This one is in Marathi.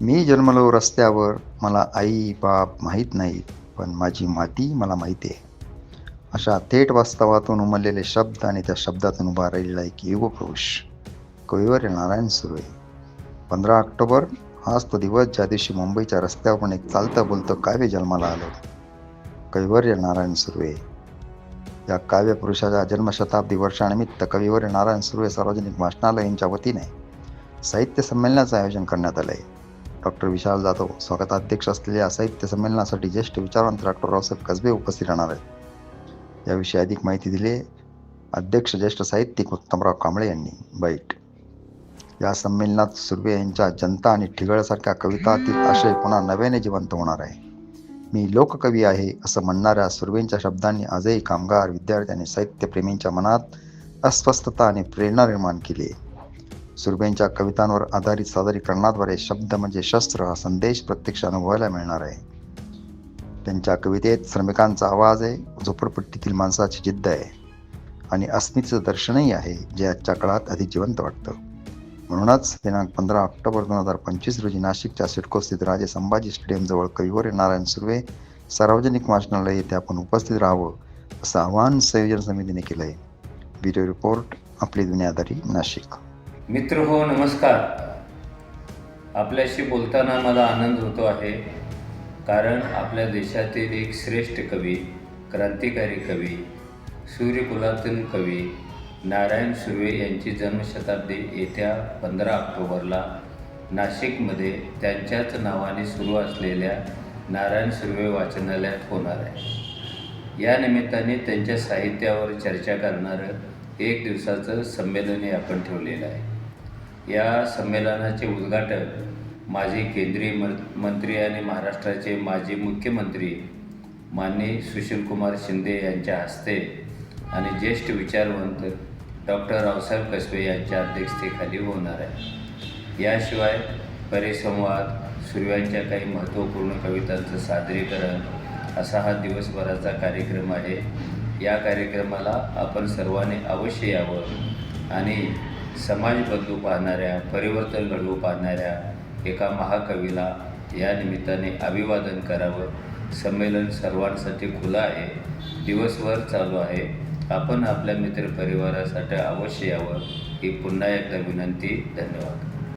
मी जन्मलो रस्त्यावर मला आई बाप माहीत नाहीत पण माझी माती मला माहिती आहे. अशा थेट वास्तवातून उमललेले शब्द आणि त्या शब्दातून उभा राहिलेला एक युगपुरुष कविवर नारायण सुरे पंधरा ऑक्टोबर हाच तो दिवस ज्या दिवशी मुंबईच्या रस्त्यावर पण एक चालतं बोलतं काव्य जन्माला आलं. कविवर्य नारायण सुर्वे. या काव्यपुरुषाच्या जन्मशताब्दी वर्षानिमित्त कविवर्य नारायण सुर्वे सार्वजनिक भाषणालय यांच्या वतीने साहित्य संमेलनाचं आयोजन करण्यात आलं आहे डॉक्टर विशाल जाधव स्वागताध्यक्ष असलेल्या साहित्य संमेलनासाठी ज्येष्ठ विचारवंत डॉक्टर रावसाहेब कसबे उपस्थित राहणार आहेत. याविषयी अधिक माहिती दिली अध्यक्ष ज्येष्ठ साहित्यिक उत्तमराव कांबळे यांनी. बाईट या संमेलनात सुर्वे यांच्या जनता आणि ठिगळसारख्या कवितातील आशय पुन्हा नव्याने जिवंत होणार आहे. मी लोककवी आहे असं म्हणणाऱ्या सुर्वेंच्या शब्दांनी आजही कामगार विद्यार्थी आणि साहित्यप्रेमींच्या मनात अस्वस्थता आणि प्रेरणा निर्माण केली आहे. सुरभेंच्या कवितांवर आधारित सादरीकरणाद्वारे शब्द म्हणजे शस्त्र हा संदेश प्रत्यक्ष अनुभवायला मिळणार आहे. त्यांच्या कवितेत श्रमिकांचा आवाज आहे झोपडपट्टीतील माणसाची जिद्द आहे आणि अस्मितेचं दर्शनही आहे जे आजच्या काळात अधिक जिवंत वाटतं. म्हणूनच दिनांक पंधरा ऑक्टोबर दोन हजार पंचवीस रोजी नाशिकच्या सिडको स्थित राजे संभाजी स्टेडियमजवळ कविवर नारायण सुर्वे सार्वजनिक वाचनालय येथे आपण उपस्थित राहावं असं आवाहन संयोजन समितीने केलं आहे व्हिडिओ रिपोर्ट आपली दुनियादारी नाशिक. मित्र हो नमस्कार. आपल्याशी बोलताना मला आनंद होतो आहे कारण आपल्या देशातील एक श्रेष्ठ कवी क्रांतिकारी कवी सूर्यकुलातून कवी नारायण सुर्वे यांची जन्मशताब्दी येत्या पंधरा ऑक्टोबरला नाशिकमध्ये त्यांच्याच नावाने सुरू असलेल्या नारायण सुर्वे वाचनालयात होणार आहे. या निमित्ताने त्यांच्या साहित्यावर चर्चा करणारं एक दिवसाचं संमेलनही आपण ठेवलेलं आहे. या संमेलनाचे उद्घाटन माजी केंद्रीय मंत्री आणि महाराष्ट्राचे माजी मुख्यमंत्री माननीय सुशीलकुमार शिंदे यांच्या हस्ते आणि ज्येष्ठ विचारवंत डॉक्टर रावसाहेब कसबे यांच्या अध्यक्षतेखाली होणार आहे. याशिवाय परिसंवाद सूर्यांच्या काही महत्त्वपूर्ण कवितांचं सादरीकरण असा हा दिवसभराचा कार्यक्रम आहे. या कार्यक्रमाला आपण सर्वांनी अवश्य यावं आणि समाज बदलू पाहणाऱ्या परिवर्तन घडवू पाहणाऱ्या एका महाकवीला या निमित्ताने अभिवादन करावं. संमेलन सर्वांसाठी खुलं आहे. दिवसभर चालू आहे. आपण आपल्या मित्रपरिवारासाठी अवश्य यावं. ही पुन्हा एकदा विनंती. धन्यवाद.